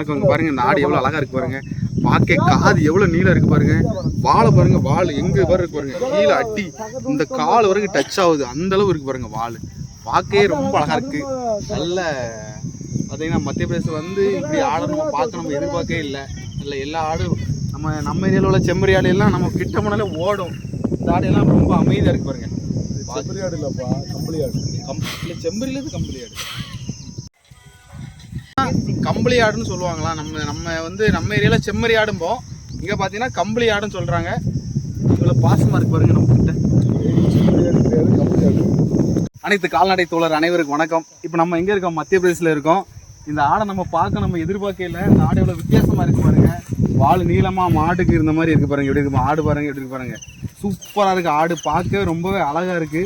வணக்கம் இங்க பாருங்க இந்த ஆடு எவ்வளவு அழகா இருக்கு பாருங்க. பார்க்க காது எவ்வளவு நீளம் இருக்கு பாருங்க. வாழை பாருங்க வால் எங்க பாரு இருக்கு பாருங்க. கீழே அட்டி இந்த கால் வரைக்கும் டச் ஆகுது. அந்த அளவு இருக்கு பாருங்க வால் பார்க்கவே ரொம்ப அழகா இருக்கு. நல்ல பார்த்தீங்கன்னா மத்திய பிரதேசம் வந்து இப்படி ஆடை நம்ம பார்க்க நம்ம எதிர்பார்க்கவே இல்லை. இல்லை எல்லா ஆடும் நம்ம நம்ம ஏரியாவில் உள்ள செம்மறி ஆடு எல்லாம் நம்ம கிட்ட போனாலே ஓடும். இந்த ஆடு எல்லாம் ரொம்ப அமைதியாக இருக்கு பாருங்க. செப்பரி ஆடு இல்லப்பா கம்பளி ஆடு. கம் இல்லை செம்பரியிலேருந்து கம்பளி ஆடு. கம்பளி ஆடுன்னு சொல்லுவாங்களா? நம்ம நம்ம வந்து நம்ம ஏரியாவில் செம்மறி ஆடும்போம் இங்கே பார்த்தீங்கன்னா கம்பளி ஆடுன்னு சொல்கிறாங்க இவ்வளோ பாசமாக இருக்கு பாருங்க நம்ம கிட்ட அனைத்து கால்நடை தோழர் அனைவருக்கும் வணக்கம். இப்போ நம்ம எங்கே இருக்கோம்? மத்திய பிரதேசில் இருக்கோம். இந்த ஆடை நம்ம பார்க்க நம்ம எதிர்பார்க்கல இந்த ஆடு எவ்வளோ வித்தியாசமாக இருக்கு பாருங்க. வால் நீளமாக மாட்டுக்கு இருந்த மாதிரி இருக்கு பாருங்க. எப்படி இருக்கு? ஆடு பாருங்க எப்படி இருக்கு பாருங்க. சூப்பராக இருக்கு. ஆடு பார்க்க ரொம்பவே அழகாக இருக்கு.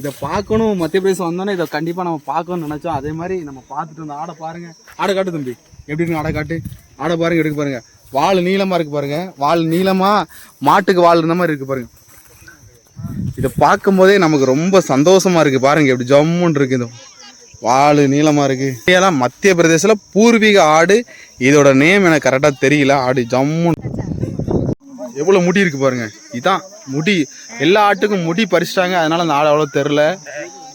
இதை பார்க்கணும் மத்திய பிரதேசம் வந்தோன்னே இதை கண்டிப்பாக நம்ம பார்க்கணும்னு நினச்சோம். அதே மாதிரி நம்ம பார்த்துட்டு இருந்த ஆடை பாருங்க. ஆடை காட்டு தம்பி. எப்படி இருக்கு ஆடை காட்டு? ஆடை பாருங்கள் எடுக்க பாருங்கள் வால் நீளமாக இருக்கு பாருங்கள் வால் நீளமாக மாட்டுக்கு வால் இருந்த மாதிரி இருக்கு பாருங்கள் இதை பார்க்கும்போதே நமக்கு ரொம்ப சந்தோஷமாக இருக்குது பாருங்கள் எப்படி ஜம்முன்னு இருக்குது இந்த வால் நீளமாக இருக்குது இதெல்லாம் மத்திய பிரதேசத்தில் பூர்வீக ஆடு. இதோட நேம் எனக்கு கரெக்டாக தெரியல. ஆடு ஜம்முன்னு. எவ்வளோ முடி இருக்கு பாருங்க. இதான் முடி. எல்லா ஆட்டுக்கும் முடி பறிச்சிட்டாங்க. அதனால அந்த ஆடு அவ்வளோ தெரில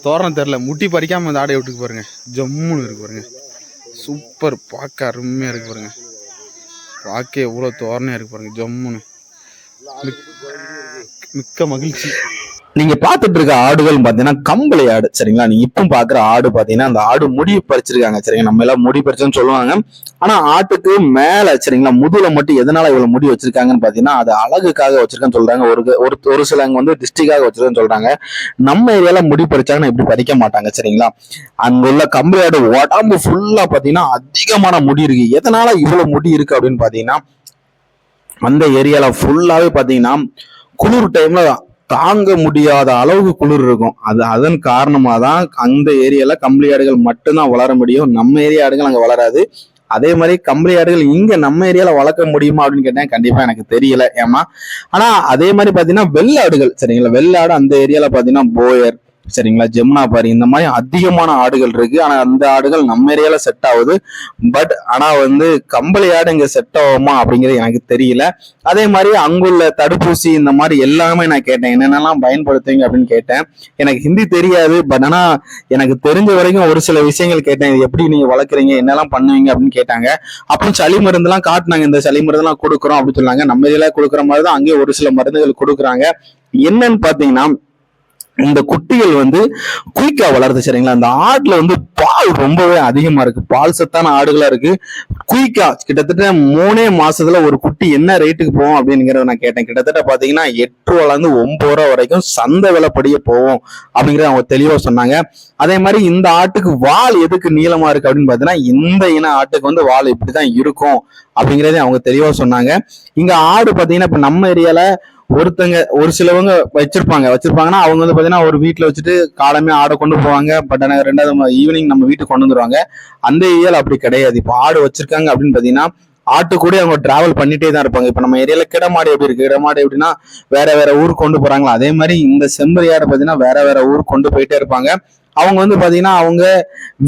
தோரணம் தெரில முடி பறிக்காமல் அந்த ஆடை விட்டுக்கு பாருங்க. ஜம்முன்னு இருக்கு பாருங்க. சூப்பர் பார்க்க அருமையாக இருக்கு பாருங்க. பார்க்க எவ்வளோ தோரணையாக இருக்கு பாருங்க. ஜம்முன்னு. மிக்க மகிழ்ச்சி. நீங்க பாத்துட்டு இருக்க ஆடுகள் பாத்தீங்கன்னா கம்பளை ஆடு சரிங்களா? நீங்க இப்போ பாக்குற ஆடு பாத்தீங்கன்னா அந்த ஆடு முடி பறிச்சிருக்காங்க சரிங்களா? நம்ம எல்லாம் முடி பறிச்சோன்னு சொல்லுவாங்க. ஆனா ஆட்டுக்கு மேல சரிங்களா முதுல மட்டும் எதனால இவ்வளவு முடி வச்சிருக்காங்கன்னு பாத்தீங்கன்னா அது அழகுக்காக வச்சிருக்கேன்னு சொல்றாங்க. ஒரு ஒரு ஒரு வந்து டிஸ்ட்ரிக்டாக வச்சிருக்கேன்னு சொல்றாங்க. நம்ம ஏரியால முடி பறிச்சாங்கன்னா இப்படி பறிக்க மாட்டாங்க சரிங்களா? அங்க உள்ள கம்பளை ஆடு உடம்பு ஃபுல்லா பாத்தீங்கன்னா அதிகமான முடி இருக்கு. எதனால இவ்வளவு முடி இருக்கு அப்படின்னு பாத்தீங்கன்னா அந்த ஏரியால ஃபுல்லாவே பாத்தீங்கன்னா குளிர் டைம்ல தாங்க முடியாத அளவுக்கு குளிர் இருக்கும். அது அதன் காரணமாக தான் அந்த ஏரியால கம்பளி ஆடுகள் மட்டும்தான் வளர முடியும். நம்ம ஏரியா ஆடுகள் அங்கே வளராது. அதே மாதிரி கம்பளி ஆடுகள் இங்க நம்ம ஏரியால வளர்க்க முடியுமா அப்படின்னு கேட்டேன். கண்டிப்பா எனக்கு தெரியல ஏமா ஆனா அதே மாதிரி பாத்தீங்கன்னா வெள்ளாடுகள் சரிங்களா? வெள்ளாடு அந்த ஏரியால பாத்தீங்கன்னா போயர் சரிங்களா? ஜெமுனா பாரி இந்த மாதிரி அதிகமான ஆடுகள் இருக்கு. ஆனா அந்த ஆடுகள் நம்ம ஏரியால செட் ஆகுது. பட் ஆனா வந்து கம்பளி ஆடு இங்க செட் ஆகுமா அப்படிங்கிறது எனக்கு தெரியல. அதே மாதிரி அங்குள்ள தடுப்பூசி இந்த மாதிரி எல்லாமே நான் கேட்டேன். என்னென்னலாம் பயன்படுத்துவீங்க அப்படின்னு கேட்டேன். எனக்கு ஹிந்தி தெரியாது. பட் ஆனா எனக்கு தெரிஞ்ச வரைக்கும் ஒரு சில விஷயங்கள் கேட்டேன். இது எப்படி நீங்க வளர்க்குறீங்க? என்னெல்லாம் பண்ணுவீங்க அப்படின்னு கேட்டாங்க. அப்புறம் சளி மருந்துலாம் காட்டினாங்க. இந்த சளி மருந்துலாம் கொடுக்குறோம் அப்படின்னு சொன்னாங்க. நம்ம ஏரியால கொடுக்குற மாதிரி தான் அங்கேயே ஒரு சில மருந்துகள் கொடுக்குறாங்க. என்னன்னு பாத்தீங்கன்னா இந்த குட்டிகள் வந்து குயிக்கா வளருது சரிங்களா? அந்த ஆட்டில் வந்து பால் ரொம்பவே அதிகமா இருக்கு. பால் சத்தான ஆடுகளா இருக்கு. குயிக்கா கிட்டத்தட்ட மூணே மாசத்துல ஒரு குட்டி என்ன ரேட்டுக்கு போகும் அப்படிங்கிறத நான் கேட்டேன். கிட்டத்தட்ட பாத்தீங்கன்னா எட்டு ரூபால இருந்து ஒன்பது ரூபா வரைக்கும் சந்தை விலைப்படியே போகும் அப்படிங்கிறத அவங்க தெளிவா சொன்னாங்க. அதே மாதிரி இந்த ஆட்டுக்கு வால் எதுக்கு நீளமா இருக்கு அப்படின்னு பாத்தீங்கன்னா இந்த இன ஆட்டுக்கு வந்து வால் இப்படிதான் இருக்கும் அப்படிங்கறதையும் அவங்க தெளிவா சொன்னாங்க. இங்க ஆடு பாத்தீங்கன்னா இப்ப நம்ம ஏரியால ஒருத்தங்க ஒரு சிலவங்க வச்சிருப்பாங்க. வச்சிருப்பாங்கன்னா அவங்க வந்து பாத்தீங்கன்னா ஒரு வீட்டுல வச்சுட்டு காலமே ஆடை கொண்டு போவாங்க. பட் ஆனால் ரெண்டாவது ஈவினிங் நம்ம வீட்டுக்கு கொண்டு வந்துருவாங்க. அந்த ஏரியால அப்படி கிடையாது. இப்போ ஆடு வச்சிருக்காங்க அப்படின்னு பாத்தீங்கன்னா ஆட்டு கூட அவங்க டிராவல் பண்ணிட்டே தான் இருப்பாங்க. இப்ப நம்ம ஏரியால கிடமாடு எப்படி இருக்கு? கிடமாடு எப்படின்னா வேற வேற ஊருக்கு கொண்டு போறாங்களா? அதே மாதிரி இந்த செம்பரி ஆடு பாத்தீங்கன்னா வேற வேற ஊருக்கு கொண்டு போயிட்டே இருப்பாங்க. அவங்க வந்து பாத்தீங்கன்னா அவங்க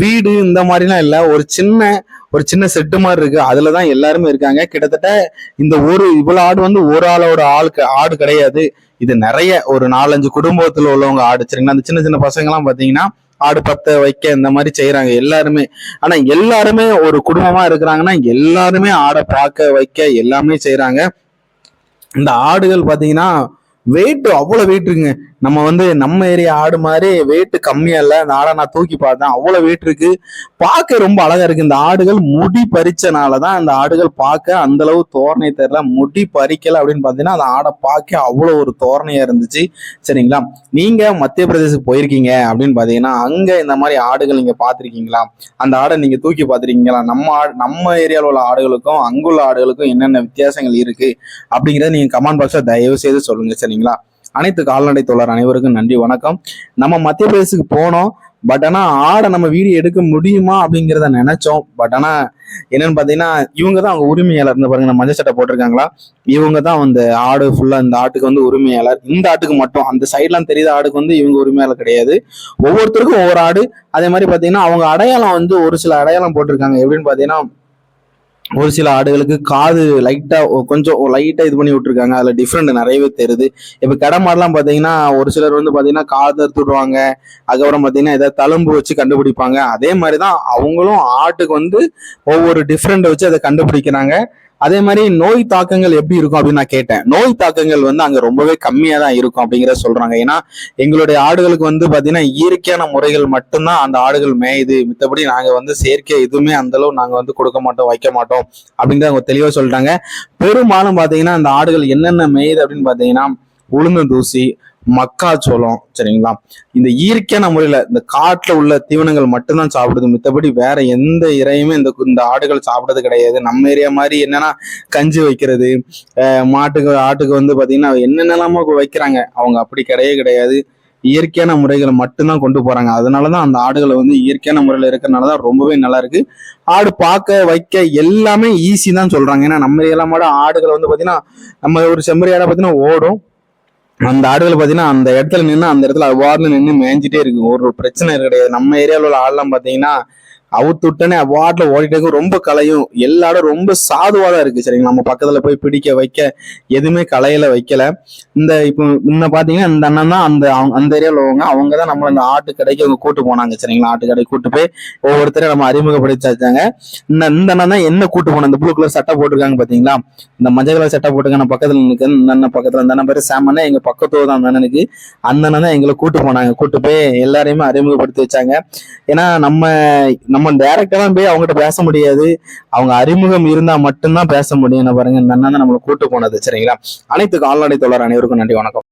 வீடு இந்த மாதிரிலாம் இல்ல. ஒரு சின்ன ஒரு சின்ன செட்டு மாதிரி இருக்கு. அதுலதான் எல்லாருமே இருக்காங்க. கிட்டத்தட்ட இந்த ஒரு இவ்வளவு ஆடு வந்து ஒரு ஆளோட ஆளுக்கு ஆடு கிடையாது. இது நிறைய ஒரு நாலஞ்சு குடும்பத்துல உள்ளவங்க ஆடு சரிங்களா அந்த சின்ன சின்ன பசங்க எல்லாம் பாத்தீங்கன்னா ஆடு பத்த வைக்க இந்த மாதிரி செய்யறாங்க எல்லாருமே. ஆனா எல்லாருமே ஒரு குடும்பமா இருக்கிறாங்கன்னா எல்லாருமே ஆடை பார்க்க வைக்க எல்லாமே செய்யறாங்க இந்த ஆடுகள் பாத்தீங்கன்னா வெயிட் அவ்வளவு வெயிட் இருக்குங்க. நம்ம வந்து நம்ம ஏரியா ஆடு மாதிரி வெயிட் கம்மியா இல்ல. இந்த ஆடை நான் தூக்கி பார்த்தேன். அவ்வளவு வெயிட் இருக்கு. பார்க்க ரொம்ப அழகா இருக்கு. இந்த ஆடுகள் முடி பறிச்சனாலதான் அந்த ஆடுகள் பார்க்க அந்த அளவு தோரணை தெரியல. முடி பறிக்கல அப்படின்னு பாத்தீங்கன்னா அந்த ஆடை பார்க்க அவ்வளவு ஒரு தோரணையா இருந்துச்சு. சரிங்களா? நீங்க மத்திய பிரதேசத்துக்கு போயிருக்கீங்க அப்படின்னு பாத்தீங்கன்னா அங்க இந்த மாதிரி ஆடுகள் நீங்க பாத்திருக்கீங்களா அந்த ஆடை நீங்க தூக்கி பார்த்துருக்கீங்களா? நம்ம ஆடு நம்ம ஏரியாவில் உள்ள ஆடுகளுக்கும் அங்குள்ள ஆடுகளுக்கும் என்னென்ன வித்தியாசங்கள் இருக்கு? அப்படிங்கறத நீங்க கமெண்ட் பாக்ஸ்ல தயவு செய்து சொல்லுங்க. சரிங்களா? அனைத்து கால்நடை தோழர் அனைவருக்கும் நன்றி வணக்கம். நம்ம மத்திய பிரதேசத்துக்கு போனோம். பட் ஆனால் ஆடை நம்ம வீடியோ எடுக்க முடியுமா அப்படிங்கிறத நினைச்சோம். பட் ஆனா என்னன்னு பார்த்தீங்கன்னா இவங்க தான் அவங்க உரிமையாளர். இருந்து பாருங்க மஞ்சள் சட்டை போட்டிருக்காங்களா? இவங்க தான் அந்த ஆடு ஃபுல்லாக இந்த ஆட்டுக்கு வந்து உரிமையாளர். இந்த ஆட்டுக்கு மட்டும் அந்த சைட்லாம் தெரியாத ஆடுக்கு வந்து இவங்க உரிமையாளர் கிடையாது. ஒவ்வொருத்தருக்கும் ஒவ்வொரு ஆடு. அதே மாதிரி பார்த்தீங்கன்னா அவங்க அடையாளம் வந்து ஒரு சில அடையாளம் போட்டிருக்காங்க. எப்படின்னு பார்த்தீங்கன்னா ஒரு சில ஆடுகளுக்கு காது லைட்டாக கொஞ்சம் லைட்டாக இது பண்ணி விட்டுருக்காங்க. அதில் டிஃப்ரெண்ட் நிறையவே தெரியுது. இப்போ கடை மாடெலாம் பார்த்தீங்கன்னா ஒரு சிலர் வந்து பார்த்தீங்கன்னா காது அறுத்து விடுவாங்க. அதுக்கப்புறம் பார்த்தீங்கன்னா ஏதாவது தழும்பு வச்சு கண்டுபிடிப்பாங்க. அதே மாதிரி தான் அவங்களும் ஆட்டுக்கு வந்து ஒவ்வொரு டிஃப்ரெண்ட்டை வச்சு அதை கண்டுபிடிக்கிறாங்க. அதே மாதிரி நோய் தாக்கங்கள் எப்படி இருக்கும் அப்படின்னு நான் கேட்டேன். நோய் தாக்கங்கள் வந்து அங்க ரொம்பவே கம்மியா தான் இருக்கும் அப்படிங்கிறத சொல்றாங்க. ஏன்னா எங்களுடைய ஆடுகளுக்கு வந்து பாத்தீங்கன்னா இயற்கையான முறைகள் மட்டும்தான் அந்த ஆடுகள் மேயுது. மித்தபடி நாங்க வந்து செயற்கை எதுவுமே அந்த அளவு நாங்க வந்து கொடுக்க மாட்டோம் வைக்க மாட்டோம் அப்படிங்கிறத அவங்க தெளிவா சொல்லிட்டாங்க. பெரும்பாலும் பாத்தீங்கன்னா அந்த ஆடுகள் என்னென்ன மேயுது அப்படின்னு பாத்தீங்கன்னா உளுந்தந்தூசி மக்காச்சோளம் சரிங்களா? இந்த இயற்கையான முறையில இந்த காட்டுல உள்ள தீவனங்கள் மட்டும்தான் சாப்பிடுது மித்தபடி வேற எந்த இறையுமே இந்த இந்த ஆடுகள் சாப்பிடுறது கிடையாது. நம்ம ஏரியா மாதிரி என்னன்னா கஞ்சி வைக்கிறது மாட்டுக்கு ஆட்டுக்கு வந்து பாத்தீங்கன்னா என்னென்னலாமோ வைக்கிறாங்க. அவங்க அப்படி கிடையவே கிடையாது. இயற்கையான முறைகளை மட்டும்தான் கொண்டு போறாங்க. அதனாலதான் அந்த ஆடுகளை வந்து இயற்கையான முறையில இருக்கிறனாலதான் ரொம்பவே நல்லா இருக்கு. ஆடு பார்க்க வைக்க எல்லாமே ஈஸி தான் சொல்றாங்க. ஏன்னா நம்ம ஏரியால மாட ஆடுகளை வந்து பாத்தீங்கன்னா நம்ம ஒரு செம்மறி ஆடை பாத்தீங்கன்னா ஓடும். அந்த ஆடுகள் பாத்தீங்கன்னா அந்த இடத்துல நின்று அந்த இடத்துல அவ்வாறுல நின்று மேய்ஞ்சிட்டே இருக்கு ஒரு பிரச்சனை கிடையாது. நம்ம ஏரியாவில் உள்ள ஆள்லாம் பாத்தீங்கன்னா அவுத்து விட்டனே அவ்வாட்ல ஓடிட்டே ரொம்ப கலையும் எல்லாரும் ரொம்ப சாதுவாக தான் இருக்கு சரிங்களா? நம்ம பக்கத்தில் போய் பிடிக்க வைக்க எதுவுமே கலையில வைக்கல. இந்த இப்போ முன்ன பார்த்தீங்கன்னா இந்த அண்ணன் தான் அந்த அவங்க- அந்த ஏரியாவில் உள்ளவங்க. அவங்க தான் நம்மளை அந்த ஆட்டு கடைக்கு அவங்க கூட்டு போனாங்க சரிங்களா? ஆட்டு கடைக்கு கூட்டு போய் ஒவ்வொருத்தரையும் நம்ம அறிமுகப்படுத்தாங்க இந்த இந்த அண்ணன் தான் என்ன கூட்டு போன இந்த ப்ளூ கலர் சட்டை போட்டிருக்காங்க பார்த்தீங்களா இந்த மஞ்சள் கலர் சட்டை போட்டுருக்காங்க நான் பக்கத்துல நிற்க இந்த அண்ணன் பக்கத்தில் அந்த அண்ணன் பேர் சாமண்ணே எங்கள் பக்கத்தோ தான் அந்த அண்ணனுக்கு. அந்த அண்ணன் தான் எங்களை கூட்டு போனாங்க. கூட்டு போய் எல்லாரையுமே அறிமுகப்படுத்தி வச்சாங்க. ஏன்னா நம்ம நம்ம டைரக்டா தான் போய் அவங்ககிட்ட பேச முடியாது. அவங்க அறிமுகம் இருந்தா மட்டும்தான் பேச முடியும். பாருங்க இந்த அண்ணன் தான் நம்மளை கூட்டு போனது. சரிங்களா? அனைத்து கால்நடை தொடர் அனைவருக்கும் நன்றி வணக்கம்.